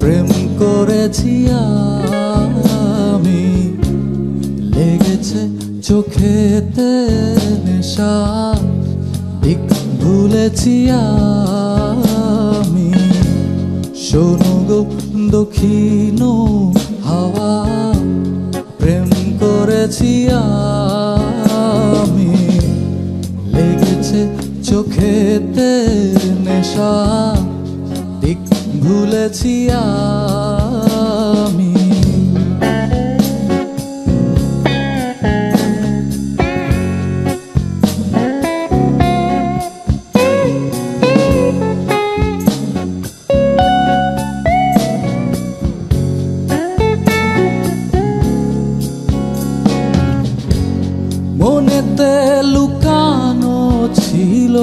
প্রেম করেছি আমি। লেগেছে চোখেতে নেশা। দিক ভুলেছি আমি। শোনো গো দক্ষিণ হাওয়া। প্রেম করেছি আমি। লেগেছে চোখেতে নেশা। দিক ভুলেছি আমি। মনেতে লুকানো ছিল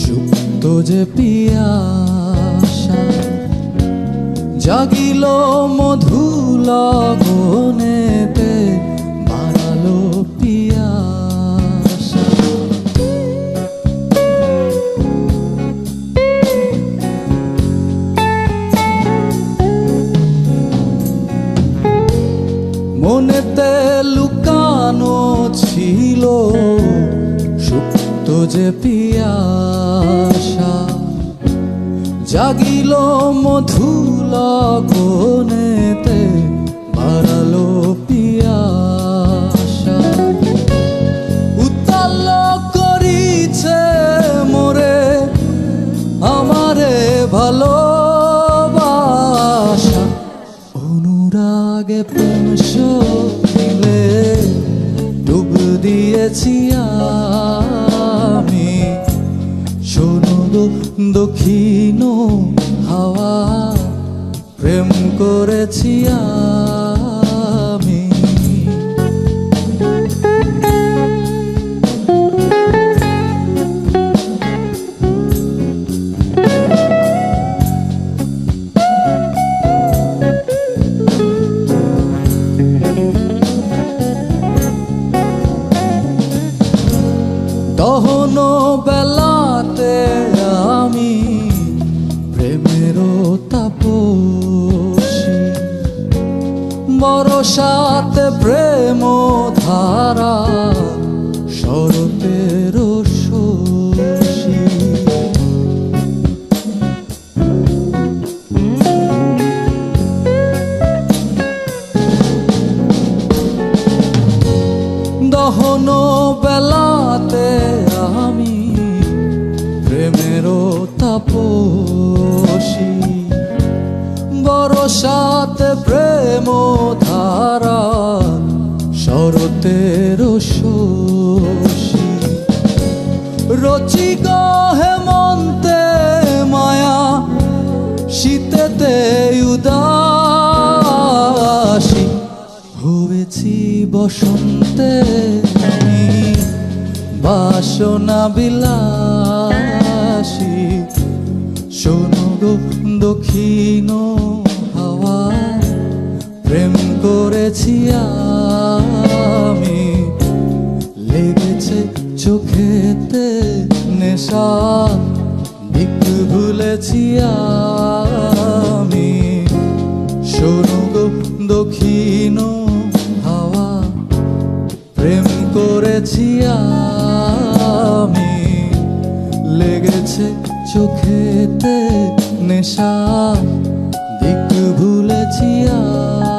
সুপ্ত যে পিয়াসা জাগিল মধু লগনেতে বাড়ালো মনেতে লুকানো ছিল সুপ্ত যে পিয়াসা। জাগিল মধু লগনেতে বাড়ালো পিয়াসা। উত্তাল করিছে মোরে, আমারে ভালোবাসা। অনুরাগে প্রেম দিলে ডুব দিয়েছি আমি দক্ষিণ হাওয়া প্রেম করেছি আমি প্রেম ধারা, শরতের শশী। রচিক হেমন্তে মায়া, শীতেতে উদাসী। হয়েছি বসন্তে বাসনা বিলাসী। শোনো দক্ষিণ করেছি আমি। লেগেছে চোখেতে নেশা, দিক ভুলেছি আমি। গো দক্ষিণ হাওয়া, প্রেম করেছি আমি। লেগেছে চোখেতে নেশা, দিক ভুলেছি আমি